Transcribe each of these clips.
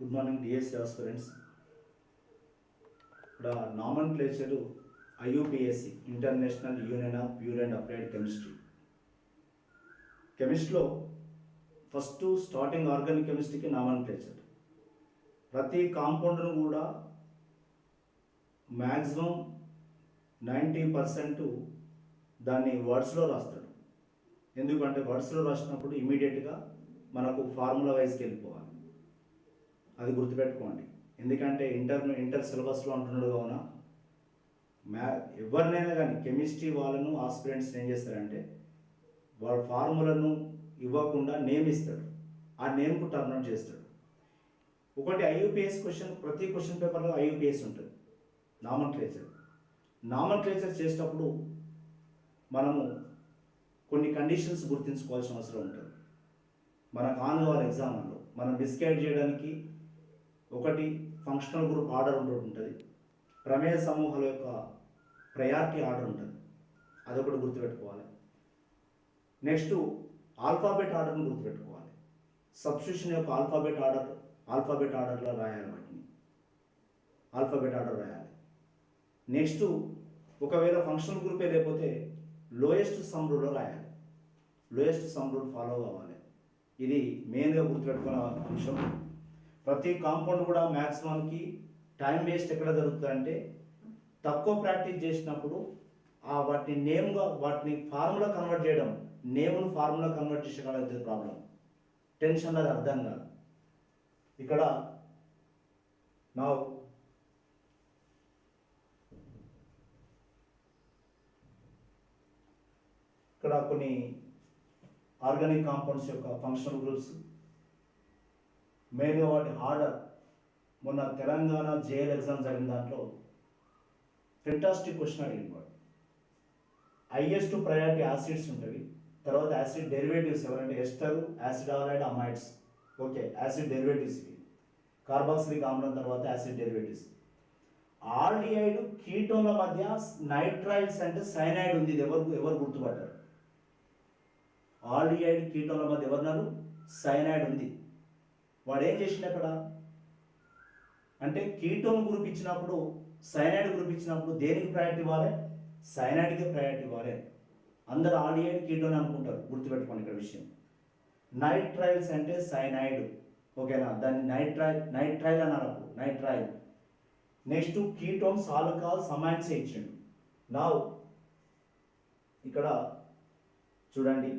Good morning DSC aspirants ఇక్కడ nomenclature IUPAC international union of pure and applied chemistry కెమిస్ట్రీలో first starting organic కెమిస్ట్రీకి nomenclature ప్రతి కాంపౌండ్ను కూడా మ్యాక్సిమం నైంటీ పర్సెంట్ దాన్ని వర్డ్స్లో రాస్తాడు. ఎందుకంటే వర్డ్స్లో రాసినప్పుడు ఇమీడియట్గా మనకు ఫార్ములా వైజ్కి వెళ్ళిపోవాలి. అది గుర్తుపెట్టుకోండి. ఎందుకంటే ఇంటర్ ఇంటర్ సిలబస్లో అంటున్నాడు కావున మ్యా ఎవరినైనా కానీ కెమిస్ట్రీ వాళ్ళను ఆస్పిరెంట్స్ ఏం చేస్తారంటే వాళ్ళ ఫార్ములను ఇవ్వకుండా నేమ్ ఇస్తాడు. ఆ నేమ్కు టర్న్ అవుట్ చేస్తాడు. ఒకటి ఐయూపీఎస్ క్వశ్చన్ ప్రతి క్వశ్చన్ పేపర్లో ఐయూపీఎస్ ఉంటుంది. నామన్ క్లేచర్ నామన్ క్లేచర్ చేసేటప్పుడు మనము కొన్ని కండిషన్స్ గుర్తుంచుకోవాల్సిన అవసరం ఉంటుంది. మనకు ఆన్ కావాలి ఎగ్జామ్లో మనం డిస్కైడ్ చేయడానికి ఒకటి ఫంక్షనల్ గ్రూప్ ఆర్డర్ ఒకటి ఉంటుంది. ప్రమేయ సమూహాల యొక్క ప్రయారిటీ ఆర్డర్ ఉంటుంది. అదొకటి గుర్తుపెట్టుకోవాలి. నెక్స్ట్ ఆల్ఫాబెట్ ఆర్డర్ని గుర్తుపెట్టుకోవాలి. సబ్స్టిట్యూషన్ యొక్క ఆల్ఫాబెట్ ఆర్డర్ ఆల్ఫాబెట్ ఆర్డర్లో రాయాలి వాటిని. ఆల్ఫాబెట్ ఆర్డర్ రాయాలి. నెక్స్ట్ ఒకవేళ ఫంక్షనల్ గ్రూపే లేకపోతే లోయెస్ట్ సమ్ రూల్లో రాయాలి. లోయెస్ట్ సమ్ రూల్ ఫాలో కావాలి. ఇది మెయిన్గా గుర్తుపెట్టుకున్న అంశం. ప్రతి కాంపౌండ్ కూడా మ్యాక్సిమంకి టైం వేస్ట్ ఎక్కడ జరుగుతుందంటే తక్కువ ప్రాక్టీస్ చేసినప్పుడు ఆ వాటిని నేమ్గా వాటిని ఫార్ములా కన్వర్ట్ చేయడం నేమ్ను ఫార్ములా కన్వర్ట్ చేసే ప్రాబ్లం టెన్షన్ అది అర్థం కాదు. ఇక్కడ నా ఇక్కడ కొన్ని ఆర్గానిక్ కాంపౌండ్స్ యొక్క ఫంక్షనల్ గ్రూప్స్ మెయిన్గా వాటి ఆర్డర్ మొన్న తెలంగాణ జేఎల్ ఎగ్జామ్ జరిగిన దాంట్లో ఫెంటాస్టిక్ క్వశ్చన్ అడిగింది వాడు హైయెస్ట్ ప్రయారిటీ యాసిడ్స్ ఉంటుంది తర్వాత యాసిడ్ డెరివేటివ్స్ ఎవరంటే ester acid halide amides okay acid derivatives ఇవి. కార్బాక్సిలిక్ ఆమ్లం తర్వాత యాసిడ్ డెరివేటివ్స్ ఆల్డిహైడ్ కీటోన్ల మధ్య నైట్రైడ్స్ అంటే సైనైడ్ ఉంది. ఇది ఎవరు ఎవరు గుర్తుపడ్డారు? ఆల్డిహైడ్ కీటోన్ల మధ్య ఎవరున్నారు సైనైడ్ ఉంది. వాడు ఏం చేసిండు అక్కడ? అంటే కీటోన్ గ్రూప్ ఇచ్చినప్పుడు సైనాయిడ్ గ్రూప్ ఇచ్చినప్పుడు దేనికి ప్రయారిటీ ఇవ్వాలి? సైనాయిడ్కి ప్రయారిటీ ఇవ్వాలి. అందరు ఆడియన్ కీటోన్ అనుకుంటారు గుర్తుపెట్టుకోండి ఇక్కడ విషయం. నైట్రైల్స్ అంటే సైనాయిడ్ ఓకేనా? దాన్ని నైట్రైల్ నైట్రైల్ అన్నారు night nitrile next ketone alcohol సమాన్సే ఇచ్చిండు. నా ఇక్కడ చూడండి.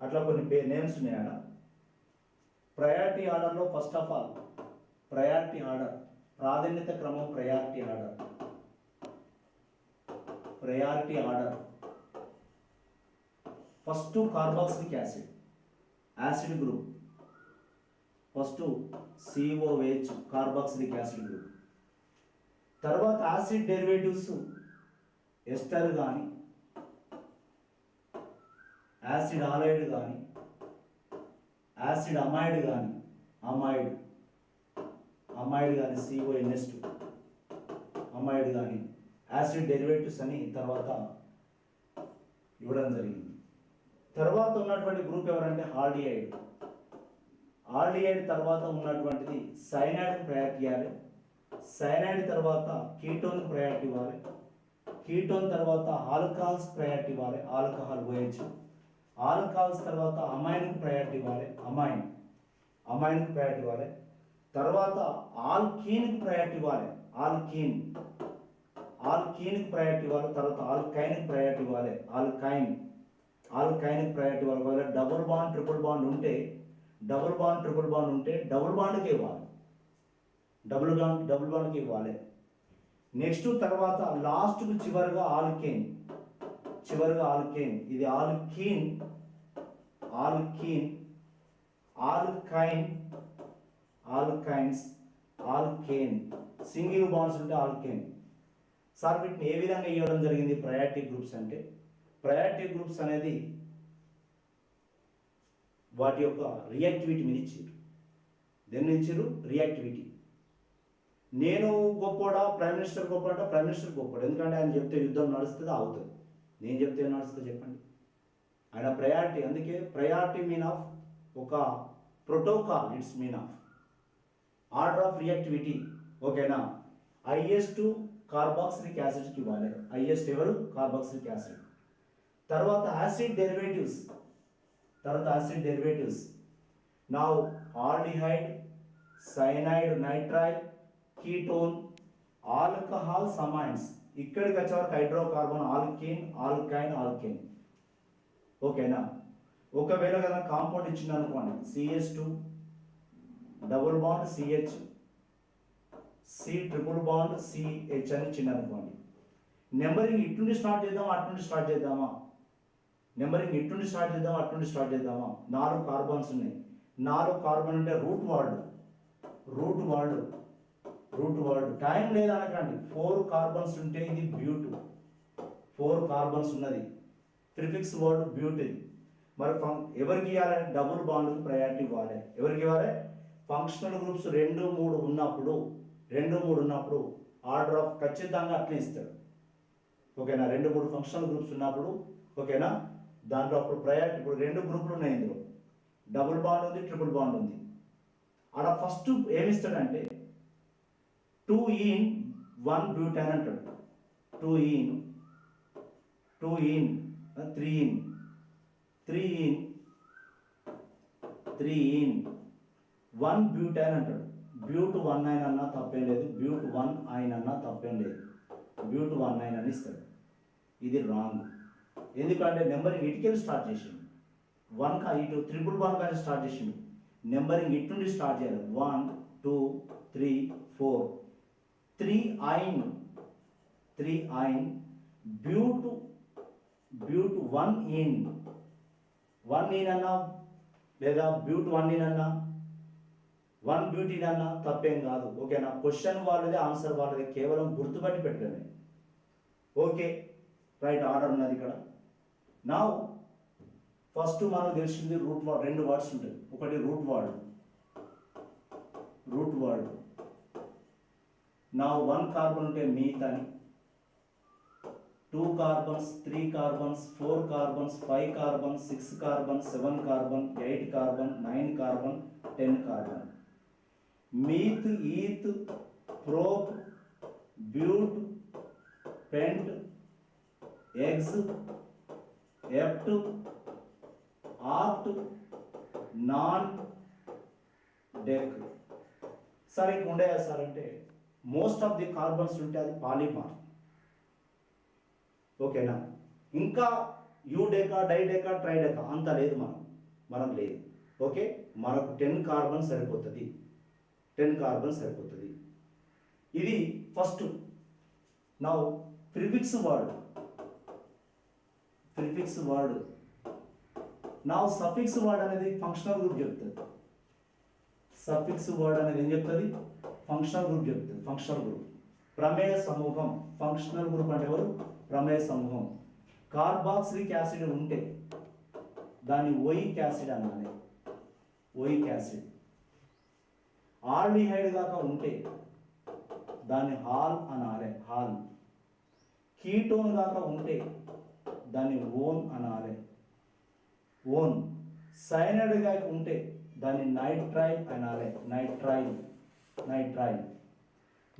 అట్లా కొన్ని పే నేమ్స్ ఉన్నాయా ప్రయారిటీ ఆర్డర్లో first of all priority order ప్రాధాన్యత క్రమం priority order. Priority order. First carboxylic acid acid group. First COH carboxylic acid group. తర్వాత యాసిడ్ డెరివేటివ్స్ ఎస్టర్ కానీ యాసిడ్ ఆలైడ్ కానీ యాసిడ్ అమైడ్ కానీ అమైడ్ అమైడ్ కానీ సిఓఎన్ఎస్ టూ అమైడ్ కానీ acid derivatives అని తర్వాత ఇవ్వడం జరిగింది. తర్వాత ఉన్నటువంటి గ్రూప్ ఎవరంటే హాల్డిఐడ్ హాల్డిహైడ్ తర్వాత ఉన్నటువంటిది సైనాయిడ్ ప్రయారిటీ ఇవ్వాలి. సైనాయిడ్ తర్వాత కీటోన్ ప్రయారిటీ ఇవ్వాలి. కీటోన్ తర్వాత ఆల్కహాల్స్ ప్రయారిటీ ఇవ్వాలి. ఆల్కహాల్ ఆల్ కాల్స్ తర్వాత అమైన్కి ప్రయారిటీ ఇవ్వాలి. అమైన్ అమైన్కి ప్రయారిటీ ఇవ్వాలి. తర్వాత ఆల్కీన్కి ప్రయారిటీ ఇవ్వాలి. ఆల్కీన్. ఆల్కీన్కి ప్రయారిటీ ఇవ్వాలి. తర్వాత ఆల్ కైన్కి ప్రయారిటీ ఇవ్వాలి. Alkyne alkyne. ఆల్కైన్కి ప్రయారిటీ ఇవ్వాలి. ఒకవేళ డబుల్ బాండ్ ట్రిపుల్ బాండ్ ఉంటే డబుల్ బాండ్ ట్రిపుల్ బాండ్ ఉంటే డబుల్ బాండ్కి ఇవ్వాలి. డబుల్ బాండ్ డబుల్ బాండ్కి ఇవ్వాలి. నెక్స్ట్ తర్వాత లాస్ట్కు చివరిగా ఆల్కేన్. చివరిగా ఆల్కేన్. ఇది alkene. Alkene alkyne alkynes alkane. Single bonds ఉంటే ఆల్కేన్. సార్ వీటిని ఏ విధంగా ఇవ్వడం జరిగింది? ప్రయారిటీ గ్రూప్స్ అంటే ప్రయారిటీ గ్రూప్స్ అనేది వాటి యొక్క రియాక్టివిటీ మీద ఇచ్చారు. దేని ఇచ్చారు? రియాక్టివిటీ. నేను గొప్పోడా ప్రైమ్ మినిస్టర్ గొప్పడా ప్రైమ్ మినిస్టర్ గొప్పడు ఎందుకంటే ఆయన చెప్తే యుద్ధం నడుస్తుందా? అవుతుంది. నేను చెప్తే నడుస్తుందో చెప్పండి. ఆయన ప్రయారిటీ అందుకే ప్రయారిటీ మీన్ ఆఫ్ ఒక protocol it's mean of order of reactivity ఓకేనా హైయెస్ట్ కార్బాక్సిలిక్ యాసిడ్కి ఇవ్వాలి. ఐఎస్ట్ ఎవరు? కార్బాక్సిలిక్ యాసిడ్ తర్వాత యాసిడ్ డెరివేటివ్స్ తర్వాత యాసిడ్ డెరివేటివ్స్ నా aldehyde cyanide nitride ketone alcohol సమైన్స్ ఇక్కడికి వచ్చే వరకు హైడ్రోకార్బన్ ఆల్కేన్ ఆల్కైన్ ఆల్కేన్ ఓకేనా? ఒకవేళ కదా కాంపౌండ్ ఇచ్చింది అనుకోండి CS two double bond CH C triple bond CH అని ఇచ్చింది అనుకోండి నెంబరింగ్ ఇటు నుండి స్టార్ట్ చేద్దామా అటు నుండి స్టార్ట్ చేద్దామా? నెంబరింగ్ ఇటు నుండి స్టార్ట్ చేద్దామా అటు నుండి స్టార్ట్ చేద్దామా? నాలుగు కార్బన్స్ ఉన్నాయి. నాలుగు కార్బన్ అంటే root word root word root word time లేదనకండి. Four carbons ఉంటే ఇది బ్యూట్ ఫోర్ కార్బన్స్ ఉన్నది. ప్రిఫిక్స్ వర్డ్ బ్యూటీ మరి ఫం- ఎవరికి ఇవ్వాలి? డబుల్ బాండ్కి ప్రయారిటీ ఇవ్వాలి. ఎవరికి ఇవ్వాలి? ఫంక్షనల్ గ్రూప్స్ రెండు మూడు ఉన్నప్పుడు రెండు మూడు ఉన్నప్పుడు ఆర్డర్ ఆఫ్ ఖచ్చితంగా అట్లే ఇస్తాడు. ఓకేనా? రెండు మూడు ఫంక్షనల్ గ్రూప్స్ ఉన్నప్పుడు ఓకేనా? దాంట్లో అప్పుడు ప్రయారిటీ ఇప్పుడు రెండు గ్రూపులు ఉన్నాయి ఇందులో. డబుల్ బాండ్ ఉంది ట్రిపుల్ బాండ్ ఉంది. ఆడ ఫస్ట్ ఏమిస్తాడంటే టూ ఇన్ వన్ బ్యూటాన్ అంటాడు. Two in two in three in three in three in one butane అంటాడు. బ్యూట్ వన్ నైన్ అన్నా తప్పేం లేదు. బ్యూట్ వన్ ఐన్ అన్నా తప్పేం లేదు. బ్యూట్ వన్ నైన్ అని ఇస్తాడు. ఇది రాంగ్ ఎందుకంటే నెంబరింగ్ ఇటుకెళ్ళి స్టార్ట్ చేసిండు. వన్ కా ఇటు త్రిపుల్ వన్ కానీ స్టార్ట్ చేసిండు. నెంబరింగ్ ఇటు నుండి స్టార్ట్ చేయాలి. One two three four three yne three yne but but one in. One in అన్నా లేదా బ్యూట్ వన్ ఇన్ అన్నా? వన్ బ్యూటీ అన్నా తప్పేం కాదు. ఓకేనా? క్వశ్చన్ వాళ్ళది ఆన్సర్ వాళ్ళది కేవలం గుర్తుపట్టి పెట్టడమే. ఓకే? రైట్ ఆర్డర్ ఉన్నది ఇక్కడ. నా ఫస్ట్ మనకు తెలిసింది రూట్ వర్డ్ రెండు వర్డ్స్ ఉంటాయి. ఒకటి రూట్ వర్డ్ రూట్ వర్డ్ నా వన్ కార్బన్ ఉంటే మీత్ అని two carbons three carbons four carbons five carbon six carbon seven carbon eight carbon nine carbon ten carbon. Meth eth prop but pent hex hept oct non dec. Sir ఇంక ఉండేయా sir అంటే most of the carbons ఉంటే అది పాలిమార్. ఓకేనా? ఇంకా you డేకా డైడేకా ట్రైడేకా అంత లేదు మనం. మనం లేదు. ఓకే? మనకు టెన్ కార్బన్ సరిపోతుంది. టెన్ కార్బన్ సరిపోతుంది. ఇది ఫస్ట్. నా ప్రిఫిక్స్ వర్డ్. Prefix word. నా సఫిక్స్ వర్డ్ అనేది ఫంక్షనల్ గ్రూప్ చెప్తుంది. సఫిక్స్ వర్డ్ అనేది ఏం చెప్తుంది? ఫంక్షనల్ గ్రూప్ చెప్తుంది. Functional group. ప్రమేయ సమూహం ఫంక్షనల్ గ్రూప్ అంటే ఎవరు? ప్రమేయ సమూహం. కార్బాక్సిలిక్ యాసిడ్ ఉంటే దాన్ని ఓయిక్ యాసిడ్ అనాలి ఓయిక్ యాసిడ్ ఆల్డిహైడ్ దాకా ఉంటే దాన్ని హాల్ అనాలి హాల్ కీటోన్ దాకా ఉంటే దాన్ని ఓన్ అనాలి ఓన్ సైనైడ్ గాక ఉంటే దాన్ని నైట్రైల్ అనాలి నైట్రైల్ నైట్రైల్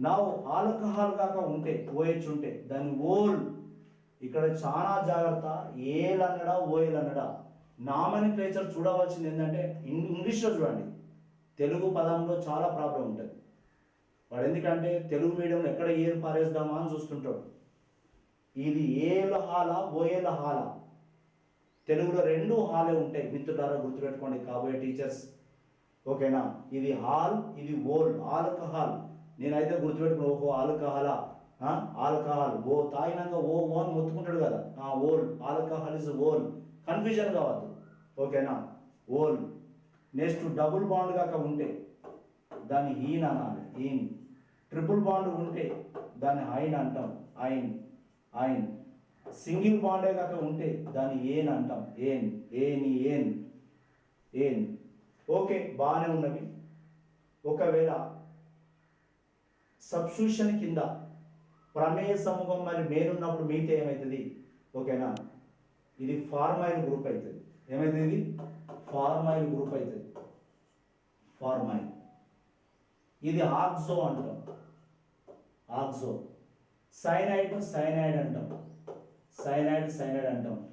నా ఆల్కహాల్ కాక ఉంటే ఓహెచ్ ఉంటే దాని ఓల్. ఇక్కడ చాలా జాగ్రత్త. ఏల్ అన్నడా ఓఎల్ అన్నడా. నామనిక్లేచర్ చూడవలసింది ఏంటంటే ఇంగ్లీష్లో చూడండి. తెలుగు పదంలో చాలా ప్రాబ్లం ఉంటుంది. వాడు ఎందుకంటే తెలుగు మీడియంలో ఎక్కడ ఏలు పారేద్దామా అని చూస్తుంటాడు. ఇది ఏల హాల ఓఏల హాల? తెలుగులో రెండు హాలే ఉంటాయి. మిత్రులారా గుర్తుపెట్టుకోండి. కాబోయే టీచర్స్. ఓకేనా? ఇది హాల్ ఇది ఓల్ ఆల్కహాల్. నేనైతే గుర్తుపెట్టుకున్నా ఓహో ఆల్కహాలా ఆల్కహాల్. ఓ తాగినాక ఓ ఓ అని మొత్తుకుంటాడు కదా? ఆ ol. Alcohol is ol. Confusion కావద్దు. ఓకేనా? ఓల్. నెక్స్ట్ డబుల్ బాండ్ కాక ఉంటే దాన్ని హీన్ అనాలి. హీన్. ట్రిపుల్ బాండ్ ఉంటే దాన్ని ఐన్ అంటాం. ఐన్ ఐన్ సింగిల్ బాండే కాక ఉంటే దాన్ని ఏన్ అంటాం. ఏన్. ఏని ఏన్. ఏన్. ఓకే బాగానే ఉన్నవి. ఒకవేళ సబ్స్టిట్యూషన్ కింద ప్రమేయ సమూహం మరి మేలున్నప్పుడు మీతో ఏమవుతుంది ఓకేనా? ఇది ఫార్మైల్ గ్రూప్ అవుతుంది ఏమవుతుంది ఇది? ఫార్మైల్ గ్రూప్ అవుతుంది ఫార్మైల్. ఇది ఆక్సో అంటాం. ఆక్సో. సైనైడ్ సైనైడ్ అంటాం. సైనైడ్ సైనైడ్ అంటాం.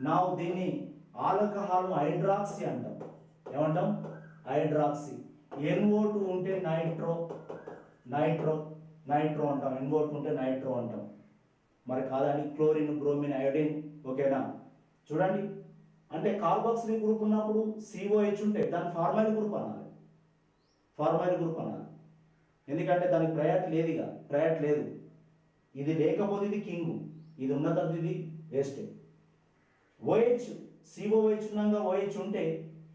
నా దీన్ని ఆల్కహాల్ హైడ్రాక్సీ అంటాం. ఏమంటాం? హైడ్రాక్సీ. ఎన్ఓ టూ ఉంటే నైట్రో నైట్రో నైట్రో అంటాం. ఇన్వర్ట్ ఉంటే నైట్రో అంటాం. మరి కాదని క్లోరిన్ బ్రోమిన్ అయోడిన్ ఓకేనా చూడండి. అంటే కార్బాక్సిల్ గ్రూప్ ఉన్నప్పుడు సిఓహెచ్ ఉంటే దాని ఫార్మైల్ గ్రూప్ అనాలి. ఫార్మైల్ గ్రూప్ అనాలి. ఎందుకంటే దానికి ప్రయాట్ లేదు ఇక. ప్రయారిటీ లేదు. ఇది లేకపోతే ఇది కింగ్. ఇది ఉన్న తర్వాత ఇది వేస్ట్. ఓహెచ్ సిఓహెచ్ ఉన్నాగా ఓహెచ్ ఉంటే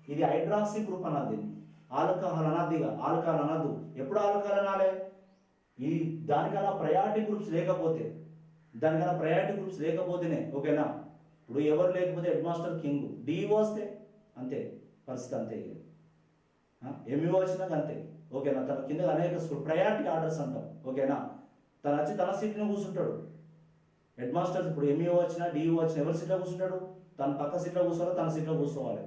ఇది హైడ్రాక్సీ గ్రూప్ అన్నది దీన్ని. ఆల్కహాల్ అనద్దిగా ఆల్కహాల్ అనద్దు ఎప్పుడు ఆల్కహాల్ అనాలే? ఈ దానికన్నా ప్రయారిటీ గ్రూప్స్ లేకపోతే దానికన్నా ప్రయారిటీ గ్రూప్స్ లేకపోతేనే ఓకేనా? ఇప్పుడు ఎవరు లేకపోతే హెడ్ మాస్టర్ కింగ్? డిఓ వస్తే అంతే పరిస్థితి అంతే ఎంఈఓ వచ్చినాక అంతే ఓకేనా? తన కింద అనేక ప్రయారిటీ ఆర్డర్స్ అంటాం ఓకేనా? తను వచ్చి తన సీట్లో కూర్చుంటాడు. హెడ్ మాస్టర్స్ ఇప్పుడు ఎంఈఓ వచ్చినా డిఈఓ వచ్చినా ఎవరి సీట్లో కూర్చుంటాడు? తన పక్క సీట్లో కూర్చోవాలి? తన సీట్లో కూర్చోవాలి.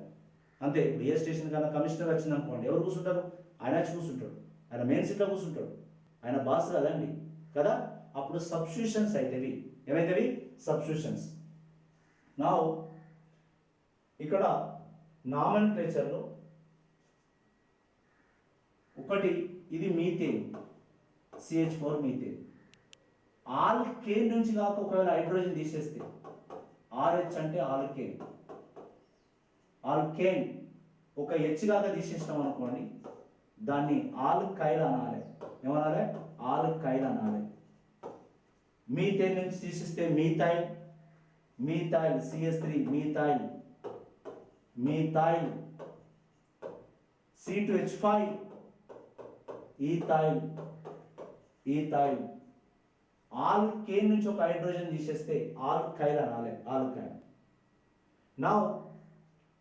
అంతే ఇప్పుడు ఏ స్టేషన్ కన్నా కమిషనర్ వచ్చింది అనుకోండి ఎవరు కూర్చుంటారు? ఆయన వచ్చి కూర్చుంటాడు. ఆయన మెయిన్ సీట్లో కూర్చుంటాడు. ఆయన బాస్ కదండి కదా? అప్పుడు సబ్స్టిట్యూషన్స్ అవుతాయి ఏమైతేవి సబ్స్టిట్యూషన్స్ నా ఇక్కడ నామన్ క్లేచర్లో ఒకటి ఇది methane CH four methane alkane నుంచి కాక ఒకవేళ హైడ్రోజన్ తీసేస్తే ఆర్హెచ్ అంటే ఆల్కేన్ ఆల్కేన్ ఒక హెచ్ కాక తీసేసినాం అనుకోండి దాన్ని ఆల్ కైల్ అనాలి. ఏమనాలి ఆల్ కైల్ అనాలి. మీథేన్ నుంచి తీసిస్తే methyl methyl CS three methyl methyl C two H five ethyl ethyl all కే నుంచి ఒక హైడ్రోజన్ తీసేస్తే ఆల్ కైల్ అనాలి ఆల్ కైల్ నా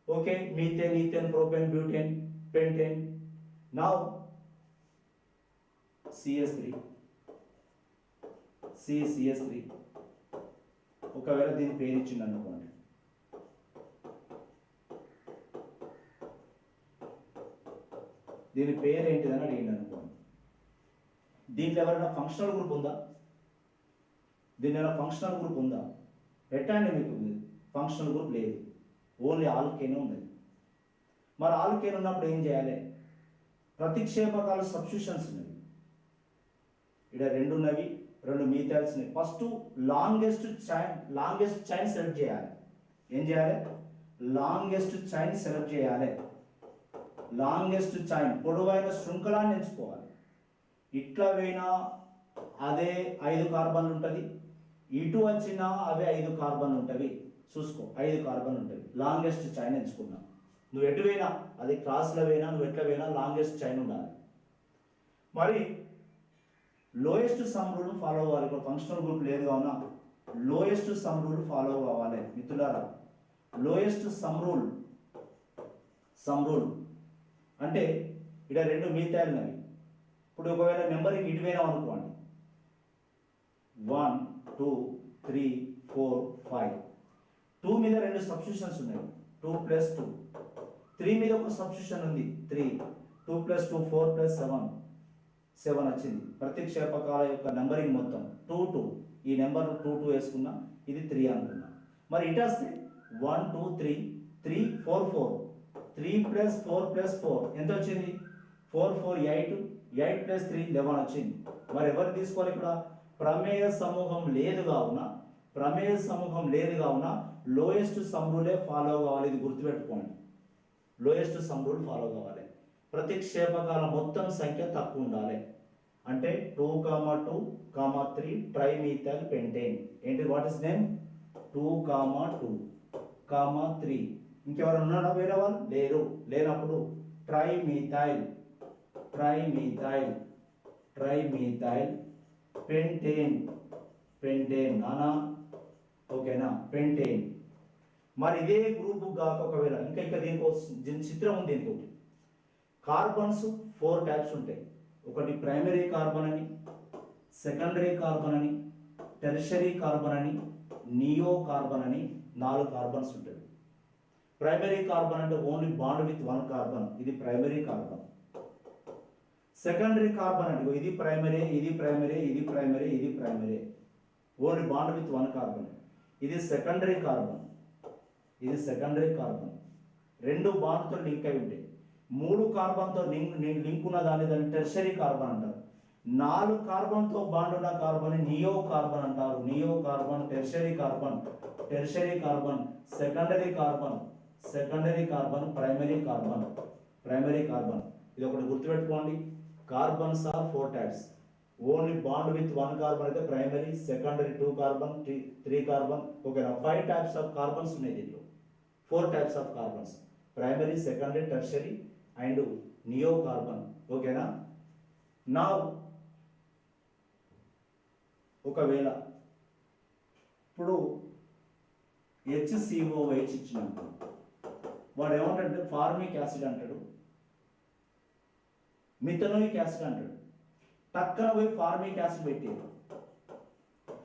okay methane ethane propane butane pentane నా సిఎస్ త్రీ సిసిఎస్ త్రీ ఒకవేళ దీని పేరు ఇచ్చింది అనుకోండి దీని పేరు ఏంటిదని అడిగింది అనుకోండి దీంట్లో ఎవరైనా ఫంక్షనల్ గ్రూప్ ఉందా? దీని ఏమైనా ఫంక్షనల్ గ్రూప్ ఉందా? పెట్టండి మీకు ఫంక్షనల్ గ్రూప్ లేదు. ఓన్లీ ఆల్కేనే ఉంది. మరి ఆల్కేన్ ఉన్నప్పుడు ఏం చేయాలి? ప్రతిక్షేపకాలు సబ్స్టిట్యూషన్స్ ఉన్నాయి. ఇక్కడ రెండు ఉన్నవి రెండు methyls first longest chain longest chain select చేయాలి. ఏం చేయాలి? లాంగెస్ట్ చైన్ సెలెక్ట్ చేయాలి. లాంగెస్ట్ చైన్ పొడవైన శృంఖలాన్ని ఎంచుకోవాలి. ఇట్లా పోయినా అదే ఐదు కార్బన్లు ఉంటుంది. ఇటు వచ్చినా అవే ఐదు కార్బన్లు ఉంటుంది చూసుకో ఐదు కార్బన్ ఉంటుంది లాంగెస్ట్ చైన్ ఎంచుకున్నా. నువ్వు ఎటు పోయినా అది క్రాస్లో పోయినా నువ్వు ఎట్లా పోయినా లాంగెస్ట్ చైన్ ఉండాలి. మరి లోయెస్ట్ సమ్ రూల్ ఫాలో అవ్వాలి. ఇప్పుడు ఫంక్షనల్ గ్రూప్ లేదు కావున లోయెస్ట్ సమ్ రూల్ ఫాలో అవ్వాలి మిత్రులారా. Lowest sum rule sum rule అంటే ఇక్కడ రెండు మిగతాయినవి ఇప్పుడు ఒకవేళ నెంబరింగ్ ఇటువైనా అనుకోండి. One two three four five two మీద రెండు సబ్స్టిట్యూషన్స్ ఉన్నాయి. టూ ప్లస్ టూ త్రీ మీద ఒక సబ్స్టిట్యూషన్ ఉంది. Three two plus two four plus seven seven వచ్చింది. ప్రతిక్షేపకాల యొక్క నెంబరింగ్ మొత్తం టూ టూ ఈ నెంబర్ టూ టూ వేసుకున్నా ఇది త్రీ అనుకున్నా. మరి ఇటు వస్తే one two three three four four three plus four plus four ఎంత వచ్చింది? Four four eight eight plus three eleven వచ్చింది. మరి ఎవరు తీసుకోవాలి ఇక్కడ? ప్రమేయ సమూహం లేదు కావున ప్రమేయ సమూహం లేదు కావున లోయెస్ట్ సమ్రూలే ఫాలో కావాలి. ఇది గుర్తుపెట్టుకోండి. లోయెస్ట్ సమ్ రూల్ ఫాలో కావాలి. ప్రతిక్షేపకాల మొత్తం సంఖ్య తక్కువ ఉండాలి అంటే two comma two comma three trimethyl pentane. ఏంటి what is name? Two comma two comma three. ఇంకెవరు ఉన్నారా వేరే వాళ్ళు? లేరు. లేనప్పుడు ట్రైమీథైల్ ట్రైమీథైల్ ట్రైమీథైల్ పెంటేన్. పెంటేన్ నానా? ఓకేనా? పెంటేన్. మరి ఇదే గ్రూప్ కాక ఒకవేళ. ఇంకా ఇంకా దీనికి చిత్రం ఉంది ఇంకోటి కార్బన్స్ ఫోర్ టైప్స్ ఉంటాయి. ఒకటి ప్రైమరీ కార్బన్ అని సెకండరీ కార్బన్ అని టెర్షరీ కార్బన్ అని నియో కార్బన్ అని నాలుగు కార్బన్స్ ఉంటాయి. ప్రైమరీ కార్బన్ అంటే only bond with one carbon ఇది ప్రైమరీ కార్బన్. సెకండరీ కార్బన్ అంటే ఇది ప్రైమరీ ఇది ప్రైమరీ ఇది ప్రైమరీ ఇది primary. Only bond with one carbon. ఇది సెకండరీ కార్బన్ ఇది సెకండరీ కార్బన్. రెండు బాండ్తో లింక్ అయి ఉంటాయి. మూడు కార్బన్తో లింక్ లింక్ ఉన్న దాన్ని దాన్ని టెర్షరీ కార్బన్ అంటారు. నాలుగు కార్బన్తో బాండ్ ఉన్న కార్బన్ నియో కార్బన్ అంటారు. Neo carbon tertiary carbon tertiary carbon secondary carbon secondary carbon primary carbon primary carbon. ఇది ఒకటి గుర్తుపెట్టుకోండి. Carbons are four types. Only bond with one carbon అయితే primary secondary two carbon three carbon. ఓకేనా? Five types of carbons ఉన్నాయి దీంట్లో. Four types of carbons. Primary secondary tertiary and neo carbon ఓకేనా? నా ఒకవేళ ఇప్పుడు హెచ్సిఓహెచ్ ఇచ్చినప్పుడు వాడు ఏమంటాడంటే ఫార్మిక్ యాసిడ్ అంటాడు. మిథనోయిక్ యాసిడ్ అంటాడు. టక్కన పోయి ఫార్మిక్ యాసిడ్ పెట్టేది.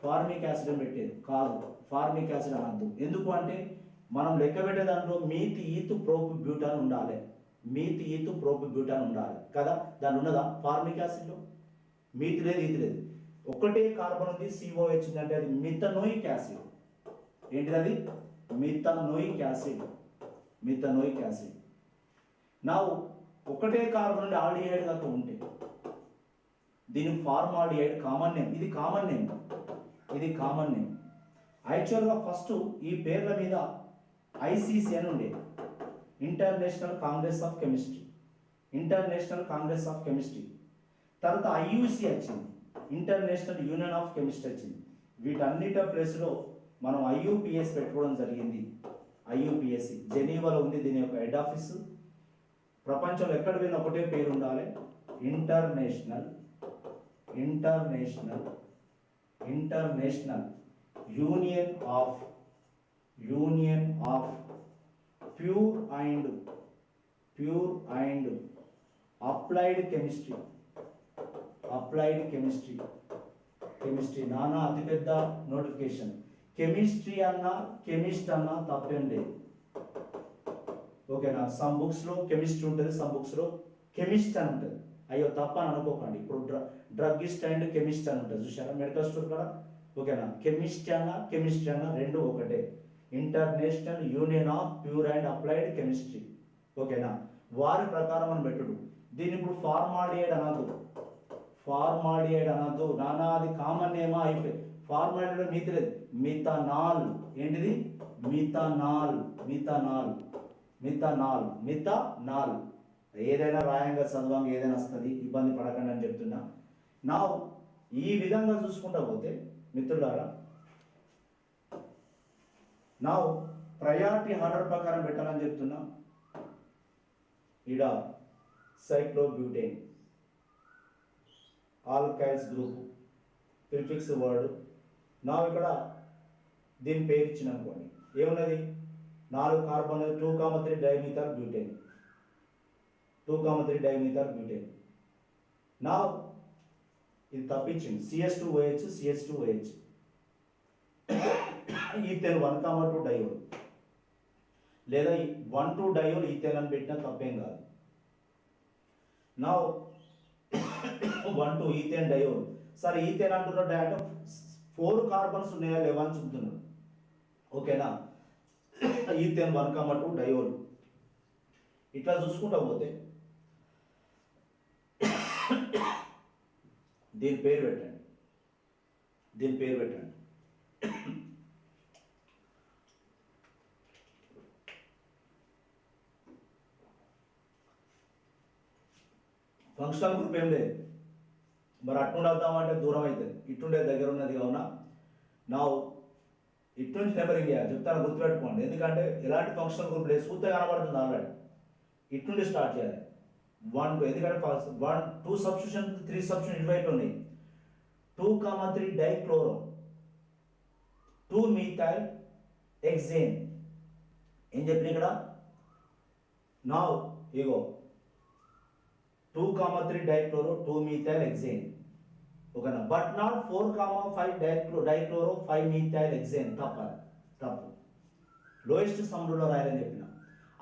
ఫార్మిక్ యాసిడ్ అని పెట్టేది. కాదు ఫార్మిక్ యాసిడ్ అనద్దు. ఎందుకు అంటే మనం లెక్క పెట్టే దాంట్లో మీతి ఈతు ప్రోపు బ్యూటాన్ ఉండాలి. మీతి ఈతు ప్రోపు బ్యూటాన్ ఉండాలి. కదా? దాని ఉన్నదా? ఫార్మిక్ యాసిడ్లో? మీతి లేదు ఈతి లేదు. ఒకటే కార్బన్ ఉంది సిఓ వచ్చిందంటే అది మిథనోయిక్ యాసిడ్. ఏంటిది అది? Methanoic acid. Methanoic acid. నా ఒకటే కార్బన్ నుండి ఆల్డిహైడ్ దాకా ఉంటే దీని ఫార్మాల్డిహైడ్ కామన్ నేమ్. ఇది కామన్ నేమ్. ఇది కామన్ నేమ్. యాక్చువల్గా ఫస్ట్ ఈ పేర్ల మీద ఐసీసీ అని ఉండేది. International congress of chemistry international congress of chemistry తర్వాత ఐయుసి వచ్చింది. ఇంటర్నేషనల్ యూనియన్ ఆఫ్ కెమిస్ట్రీ వచ్చింది. వీటన్నిటి ప్లేస్లో మనం ఐయుపిఎస్ పెట్టుకోవడం జరిగింది. ఐయుపిఎస్సి జెనీవాలో ఉంది దీని యొక్క హెడ్ ఆఫీసు. ప్రపంచంలో ఎక్కడ పోయిన ఒకటే పేరు ఉండాలి. International international international union of union of pure and pure and applied chemistry applied chemistry chemistry నానా అతిపెద్ద నోటిఫికేషన్. కెమిస్ట్రీ అన్న కెమిస్ట్ అన్న తప్పేం లేదు ఓకేనా సమ్ బుక్స్లో కెమిస్ట్రీ ఉంటుంది సమ్ బుక్స్లో కెమిస్ట్ అని ఉంటుంది. అయ్యో తప్ప అని అనుకోకండి. ఇప్పుడు డ్ర డ్రగ్గిస్ట్ అండ్ కెమిస్ట్ అని ఉంటుంది. చూసారా మెడికల్ స్టోర్ కూడా? ఓకేనా? కెమిస్ట్రీ అన్న కెమిస్ట్రీ అన్న రెండు ఒకటే. International union of pure and applied chemistry ఓకేనా వారి ప్రకారం అని పెట్టుడు. దీన్ని ఇప్పుడు ఫార్మాడియేడ్ అనద్దు. ఫార్మాడియేడ్ అనద్దు. నానా అది కామన్ ఏమో అయిపోయి ఫార్మాడియేడ్ మీతి లేదు. మిథనాల్ ఏంటిది? మిథనాల్ మిథనాల్ మిథనాల్ మిథనాల్ ఏదైనా రాయంగా చదవంగా ఏదైనా వస్తుంది ఇబ్బంది పడకండి అని చెప్తున్నా. నా ఈ విధంగా చూసుకుంటా పోతే మిత్రులారా నా ప్రయారిటీ ఆర్డర్ ప్రకారం పెట్టాలని చెప్తున్నా. ఇడ cyclobutane alkyls group prefix word నా ఇక్కడ దీని పేరు ఇచ్చిన అనుకోండి. ఏమున్నది? నాలుగు carbon two comma three dimethyl butane two comma three dimethyl butane నా ఇది తప్పించింది. CH two OH CH two OH ethane one comma two diol. లేదా వన్ టూ డయోడ్ ఈథేన్ అని పెట్టినా తప్పేం కాదు. నా వన్ టూ ఈథేన్ డయోడ్. సరే ఈథేన్ అంటున్న డయాట ఫోర్ కార్బన్స్ ఉన్నాయా లేవా అని చెప్తున్నాడు. ఓకేనా? Ethane one comma two diode. ఇట్లా చూసుకుంటా పోతే దీని పేరు పెట్టండి. దీని పేరు పెట్టండి. ఫంక్షనల్ గ్రూప్ ఏం లేదు. మరి అట్టుండి వద్దామంటే దూరం అవుతుంది ఇట్టుండే దగ్గర ఉన్నది కావున నా ఇటు నుంచి నెంబరింగ్ చేయాలి చెప్తాను గుర్తుపెట్టుకోండి. ఎందుకంటే ఎలాంటి ఫంక్షనల్ గ్రూప్ లేదు. చూస్తే కనబడుతుంది ఆల్రెడీ ఇటు స్టార్ట్ చేయాలి. వన్ టూ ఎందుకంటే first one two substitution three substitution ఇటువైపు ఉన్నాయి. Two comma three dichloro two methyl hexane ఏం చెప్పిన ఇక్కడ? నా ఇగో two comma three dichloro two methyl hexane ఓకేనా but not four comma five డైక్లో dichloro five methyl hexane తప్ప. తప్పు లోయెస్ట్ సమ్లో రాయాలని చెప్పిన.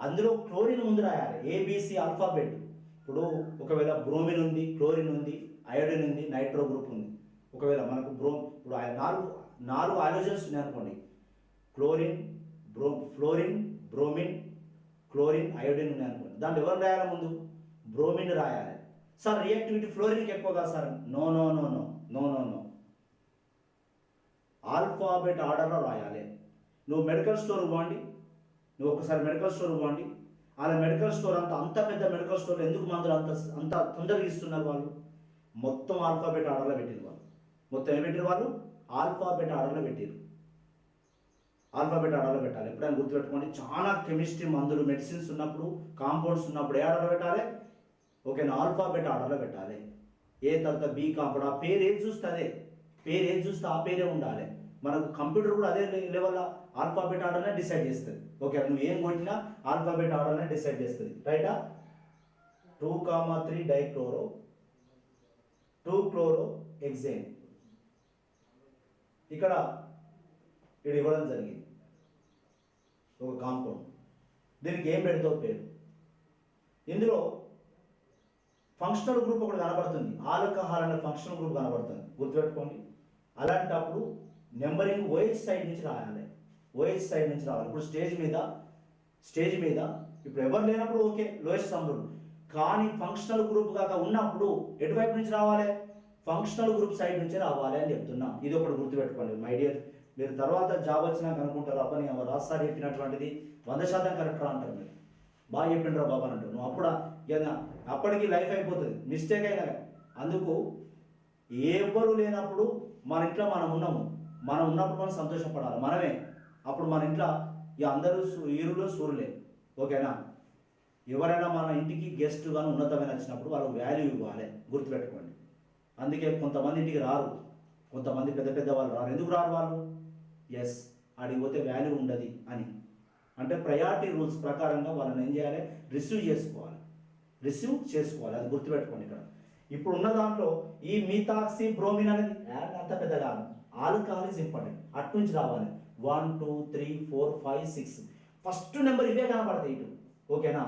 అందులో క్లోరిన్ ముందు రాయాలి ఏబిసి ఆల్ఫాబెట్ ఇప్పుడు ఒకవేళ బ్రోమిన్ ఉంది క్లోరిన్ ఉంది అయోడిన్ ఉంది నైట్రో గ్రూప్ ఉంది. ఒకవేళ మనకు బ్రో ఇప్పుడు ఆయన నాలుగు నాలుగు ఆలోజన్స్ ఉన్నాయి అనుకోండి. Chlorine bro fluorine bromine chlorine iodine ఉన్నాయి అనుకోండి. దాంట్లో ఎవరు రాయాలి ముందు? బ్రోమిన్ రాయాలి. సార్ రియాక్టివిటీ ఫ్లోరిన్కి ఎక్కువగా sir. No no no no no no no alphabet ఆర్డర్లో రాయాలి. నువ్వు మెడికల్ స్టోర్ పోండి. నువ్వు ఒకసారి మెడికల్ స్టోర్ పోండి. అలా మెడికల్ స్టోర్ అంత అంత పెద్ద మెడికల్ స్టోర్ ఎందుకు మందులు అంత అంత తొందరగా ఇస్తున్నారు వాళ్ళు? మొత్తం ఆల్ఫాబెట్ ఆర్డర్లో పెట్టిన వాళ్ళు. మొత్తం ఏం వాళ్ళు? ఆల్ఫాబెట్ ఆర్డర్లో పెట్టారు. ఆల్ఫాబెట్ ఆర్డర్లో పెట్టాలి. ఎప్పుడైనా గుర్తుపెట్టుకోండి చాలా కెమిస్ట్రీ మందులు మెడిసిన్స్ ఉన్నప్పుడు కాంపౌండ్స్ ఉన్నప్పుడు ఏ ఆర్డర్లో పెట్టాలి? ఓకేనా ఆల్ఫాబెట్ ఆర్డర్లో పెట్టాలి. ఏ తర్వాత బి కాకుండా ఆ పేరు ఏది చూస్తే అదే పేరు ఏది చూస్తే ఆ పేరే ఉండాలి. మనకు కంప్యూటర్ కూడా అదే లెవెల్ ఆల్ఫాబెట్ ఆర్డర్నే డిసైడ్ చేస్తుంది. ఓకే నువ్వు ఏం కొట్టినా ఆల్ఫాబెట్ ఆర్డర్నే డిసైడ్ చేస్తుంది. రైటా two comma three dichloro two chloro hexane ఇక్కడ ఇది ఇవ్వడం జరిగింది. ఒక కాంపౌండ్. దీనికి ఏం పెడతావు పేరు? ఇందులో ఫంక్షనల్ గ్రూప్ ఒకటి కనబడుతుంది. ఆల్కహాల్ అనే ఫంక్షనల్ గ్రూప్ కనబడుతుంది. గుర్తుపెట్టుకోండి. అలాంటప్పుడు నెంబరింగ్ ఓహెచ్ సైడ్ నుంచి రాయాలి. ఓహెచ్ సైడ్ నుంచి రావాలి. ఇప్పుడు స్టేజ్ మీద స్టేజ్ మీద ఇప్పుడు ఎవరు లేనప్పుడు ఓకే లోయెస్ట్ సమ్రుడు కానీ ఫంక్షనల్ గ్రూప్ కాక ఉన్నప్పుడు ఎటువైపు నుంచి రావాలి? ఫంక్షనల్ గ్రూప్ సైడ్ నుంచి రావాలి అని చెప్తున్నా. ఇది ఒకటి గుర్తుపెట్టుకోండి. మై డియర్ మీరు తర్వాత జాబ్ వచ్చినాక అనుకుంటారు అబ్బా నేను రాస్తారు చెప్పినటువంటిది వంద శాతం కరెక్ట్ రా అంటారు మీరు. బాగా చెప్పిండ్రా బాబా అని అంటారు. నువ్వు అప్పుడు ఏదైనా అప్పటికి లైఫ్ అయిపోతుంది. మిస్టేక్ అయినా అందుకు ఎవ్వరు లేనప్పుడు మన ఇంట్లో మనం ఉన్నాము. మనం ఉన్నప్పుడు మనం సంతోషపడాలి. మనమే. అప్పుడు మన ఇంట్లో ఇక అందరూ ఈరులు సూర్యులే. ఓకేనా? ఎవరైనా మన ఇంటికి గెస్ట్ కానీ ఉన్నతమైన వచ్చినప్పుడు వాళ్ళకి వాల్యూ ఇవ్వాలి. గుర్తుపెట్టుకోండి. అందుకే కొంతమంది ఇంటికి రారు. కొంతమంది పెద్ద పెద్ద వాళ్ళు రారు. ఎందుకు రారు వాళ్ళు? ఎస్ ఆడికి పోతే వాల్యూ ఉండదు అని. అంటే ప్రయారిటీ రూల్స్ ప్రకారంగా వాళ్ళని ఏం చేయాలి? రిసీవ్ చేసుకోవాలి. రిసీవ్ చేసుకోవాలి. అది గుర్తుపెట్టుకోండి ఇక్కడ. ఇప్పుడు ఉన్న దాంట్లో ఈ మీతాక్సి బ్రోమిన్ అనేది యాడ్ అంత పెద్ద కాదు. ఆల్కహాల్ ఇస్ ఇంపార్టెంట్ అటు నుంచి రావాలి. One two three four five six first number ఇవే కనపడతాయి ఇటు. ఓకేనా?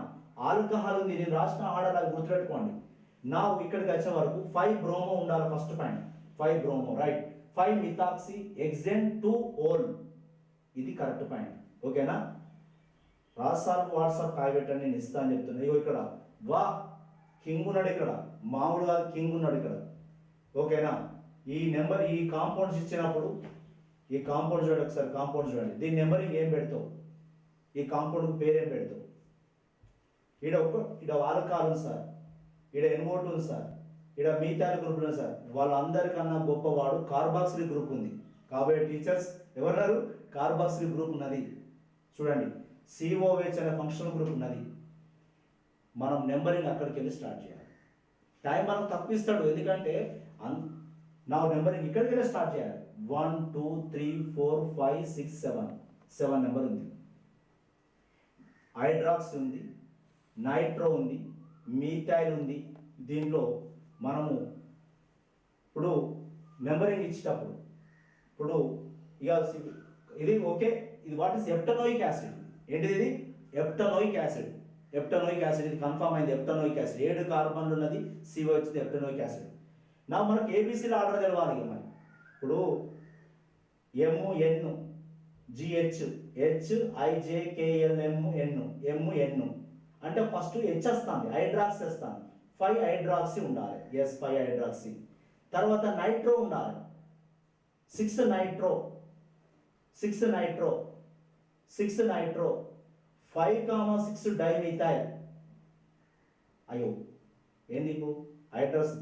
ఆల్కహాల్ ఉంది నేను రాసిన ఆర్డర్ అది గుర్తుపెట్టుకోండి. నా ఇక్కడికి వచ్చే వరకు ఫైవ్ బ్రోమో ఉండాలి first point five bromo right five methoxy hexane two ol ఇది కరెక్ట్ పాయింట్ ఓకేనా? రాసాలకు వాట్సాప్ కాయబెట్టండి నేను ఇస్తా అని చెప్తున్నా. ఇగో ఇక్కడ. వా కింగ్ ఉన్నాడు ఇక్కడ మామూలు కాదు కింగ్ ఉన్నాడు ఇక్కడ ఓకేనా? ఈ నెంబర్ ఈ కాంపౌండ్స్ ఇచ్చినప్పుడు ఈ కాంపౌండ్ చూడండి ఒకసారి కాంపౌండ్ చూడండి. దీని నెంబరింగ్ ఏం పెడతావు? ఈ కాంపౌండ్కి పేరేం పెడతావు? ఈడ ఒక ఈడ ఆల్కహాల్ ఉంది సార్. ఈడ ఎన్వోట్ ఉంది సార్. ఈడ మిగతా గ్రూప్ ఉంది సార్. వాళ్ళందరికన్నా గొప్పవాడు కార్బాక్సిల్ గ్రూప్ ఉంది. కాబట్టి టీచర్స్ ఎవరున్నారు? కార్బాక్సిల్ గ్రూప్ ఉన్నది. చూడండి. సిఓహెచ్ అనే ఫంక్షనల్ గ్రూప్ ఉన్నది. మనం నెంబరింగ్ అక్కడికి వెళ్ళి స్టార్ట్ చేయాలి. టైం మనం తప్పిస్తాడు. ఎందుకంటే అన్ నా నెంబరింగ్ ఇక్కడికి వెళ్ళి స్టార్ట్ చేయాలి. One two three four five six seven seven number ఉంది. హైడ్రాక్స్ ఉంది. నైట్రో ఉంది. మీథైల్ ఉంది. దీనిలో మనము ఇప్పుడు నెంబరింగ్ ఇచ్చేటప్పుడు ఇప్పుడు ఇక సి- ఇది ఓకే. ఇది వాట్ ఇస్ ఎప్టనోయిక్ యాసిడ్? ఏంటిది ఇది? Heptanoic acid. ఎప్టనోయిక్ యాసిడ్ ఇది కన్ఫర్మ్ అయింది. ఎప్టనోయిక్ యాసిడ్ ఏడు కార్బన్లు ఉన్నది సిఓ వచ్చింది ఎప్టనోయిక్ యాసిడ్ నా మనకు ఏబీసీలో ఆర్డర్ తెలవాలి మరి. ఇప్పుడు ఎమ్ ఎన్ జిహెచ్ హెచ్ ఐజేకేఎల్ఎం ఎన్ ఎమ్ ఎన్ అంటే ఫస్ట్ హెచ్ వస్తుంది హైడ్రాక్సీ వస్తుంది. ఫైవ్ హైడ్రాక్సీ ఉండాలి. ఎస్ ఫైవ్ హైడ్రాక్సీ తర్వాత నైట్రో ఉండాలి. Six nitro six nitro six nitro five comma six dimethyl అయ్యో ఏంది ఇప్పుడు హైడ్రస్